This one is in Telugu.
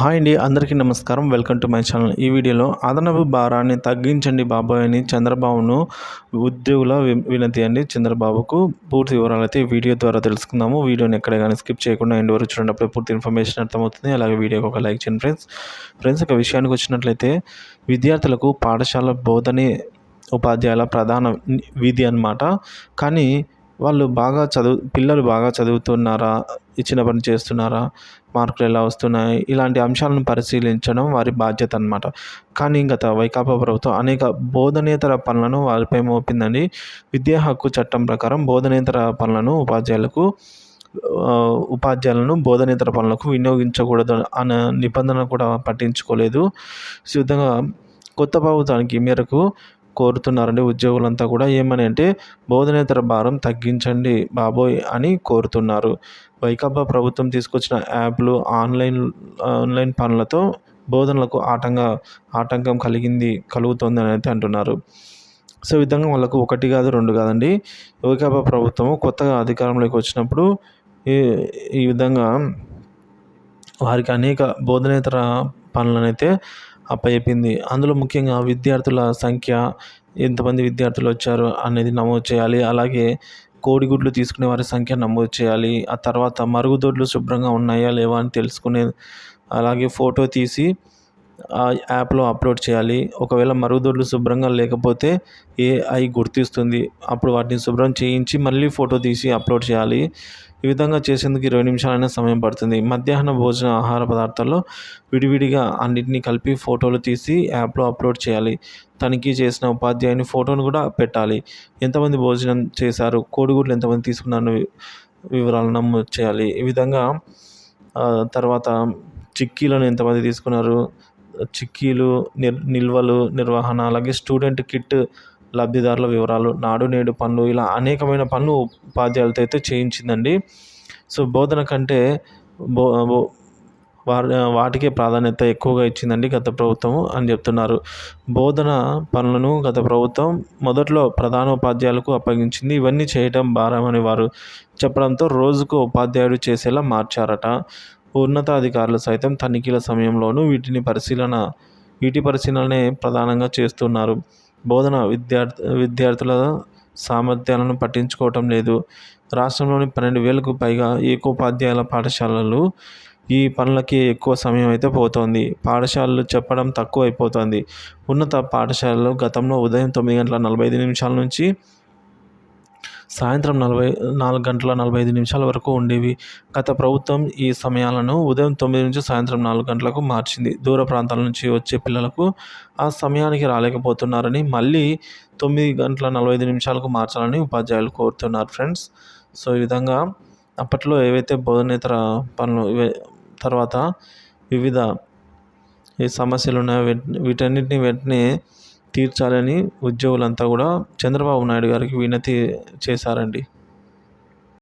హాయ్ అండి అందరికీ నమస్కారం. Welcome to my channel. ఈ వీడియోలో అదనపు భారాన్ని తగ్గించండి బాబాయ్ అని చంద్రబాబును ఉద్యోగుల వినతి అండి. చంద్రబాబుకు పూర్తి వివరాలు అయితే వీడియో ద్వారా తెలుసుకుందాము. వీడియోని ఎక్కడ కానీ స్కిప్ చేయకుండా ఎండ్ వరకు చూడండి. పూర్తి ఇన్ఫర్మేషన్ అర్థమవుతుంది. అలాగే వీడియోకి ఒక లైక్ చేయండి ఫ్రెండ్స్. ఫ్రెండ్స్ ఒక విషయానికి వచ్చినట్లయితే విద్యార్థులకు పాఠశాల బోధనే ఉపాధ్యాయుల ప్రధాన విధి అనమాట కానీ వాళ్ళు బాగా చదువు పిల్లలు బాగా చదువుతున్నారా? ఇచ్చిన పని చేస్తున్నారా? మార్కులు ఎలా వస్తున్నాయి? ఇలాంటి అంశాలను పరిశీలించడం వారి బాధ్యత అనమాట కానీ గత వైకాపా ప్రభుత్వం అనేక బోధనేతర పనులను వారిపై మోపిందని విద్యా హక్కు చట్టం ప్రకారం బోధనేతర పనులను ఉపాధ్యాయులకు ఉపాధ్యాయులను బోధనేతర పనులకు వినియోగించకూడదు అనే నిబంధన కూడా పట్టించుకోలేదు. విధంగా కొత్త ప్రభుత్వానికి మేరకు కోరుతున్నారండి ఉద్యోగులంతా కూడా. ఏమని అంటే బోధనేతర భారం తగ్గించండి బాబోయ్ అని కోరుతున్నారు. వైకాపా ప్రభుత్వం తీసుకొచ్చిన యాప్లు ఆన్లైన్ ఆన్లైన్ పనులతో బోధనలకు ఆటంగా ఆటంకం కలిగింది కలుగుతుంది అని అయితే అంటున్నారు. సో విధంగా వాళ్ళకు ఒకటి కాదు రెండు కాదండి. వైకాపా ప్రభుత్వం కొత్తగా అధికారంలోకి వచ్చినప్పుడు ఈ ఈ విధంగా వారికి అనేక బోధనేతర పనులను అయితే అప్పచెప్పింది అందులో ముఖ్యంగా విద్యార్థుల సంఖ్య ఎంతమంది విద్యార్థులు వచ్చారు అనేది నమోదు చేయాలి. అలాగే కోడిగుడ్లు తీసుకునే వారి సంఖ్య నమోదు చేయాలి. ఆ తర్వాత మరుగుదొడ్లు శుభ్రంగా ఉన్నాయా లేవా అని తెలుసుకునే అలాగే ఫోటో తీసి ఆ యాప్లో అప్లోడ్ చేయాలి. ఒకవేళ మరుగుదొడ్లు శుభ్రంగా లేకపోతే ఏఐ గుర్తిస్తుంది. అప్పుడు వాటిని శుభ్రం చేయించి మళ్ళీ ఫోటో తీసి అప్లోడ్ చేయాలి. ఈ విధంగా చేసేందుకు ఇరవై నిమిషాలైనా సమయం పడుతుంది. మధ్యాహ్న భోజన ఆహార పదార్థాల్లో విడివిడిగా అన్నింటినీ కలిపి ఫోటోలు తీసి యాప్లో అప్లోడ్ చేయాలి. తనిఖీ చేసిన ఉపాధ్యాయుని ఫోటోను కూడా పెట్టాలి. ఎంతమంది భోజనం చేశారు? కోడిగుడ్లు ఎంతమంది తీసుకున్నారు వివరాలు నమోదు చేయాలి. ఈ విధంగా తర్వాత చిక్కీలను ఎంతమంది తీసుకున్నారు? చిక్కీలు నిర్ నిల్వలు నిర్వహణ అలాగే స్టూడెంట్ కిట్ లబ్ధిదారుల వివరాలు నాడు నేడు పనులు ఇలా అనేకమైన పనులు ఉపాధ్యాయులతో అయితే చేయించిందండి. సో బోధన కంటే బో వాటికే ప్రాధాన్యత ఎక్కువగా ఇచ్చిందండి గత ప్రభుత్వం అని చెప్తున్నారు. బోధన పనులను గత ప్రభుత్వం మొదట్లో ప్రధాన ఉపాధ్యాయులకు అప్పగించింది. ఇవన్నీ చేయటం భారమని వారు చెప్పడంతో రోజుకు ఉపాధ్యాయుడు చేసేలా మార్చారట. ఉన్నతాధికారులు సైతం తనిఖీల సమయంలోనూ వీటిని పరిశీలన వీటి పరిశీలనే ప్రధానంగా చేస్తున్నారు. బోధన విద్యార్థి విద్యార్థుల సామర్థ్యాలను పట్టించుకోవటం లేదు. రాష్ట్రంలోని పన్నెండు వేలకు పైగా ఏకోపాధ్యాయుల పాఠశాలలు ఈ పనులకి ఎక్కువ సమయం అయితే పోతుంది. పాఠశాలలు చెప్పడం తక్కువ అయిపోతుంది ఉన్నత పాఠశాలలు గతంలో ఉదయం తొమ్మిది గంటల నలభై ఐదు నిమిషాల నుంచి సాయంత్రం నలభై నాలుగు గంటల నలభై ఐదు నిమిషాల వరకు ఉండేవి. గత ప్రభుత్వం ఈ సమయాలను ఉదయం తొమ్మిది నుంచి సాయంత్రం నాలుగు గంటలకు మార్చింది. దూర ప్రాంతాల నుంచి వచ్చే పిల్లలకు ఆ సమయానికి రాలేకపోతున్నారని మళ్ళీ తొమ్మిది గంటల నలభై ఐదు నిమిషాలకు మార్చాలని ఉపాధ్యాయులు కోరుతున్నారు ఫ్రెండ్స్. సో ఈ విధంగా అప్పట్లో ఏవైతే బోధనేతర పనులు తర్వాత వివిధ ఈ సమస్యలు ఉన్నాయో వీటన్నిటిని వెంటనే తీర్చాలని ఉద్యోగులంతా కూడా చంద్రబాబు నాయుడు గారికి వినతి చేశారండి.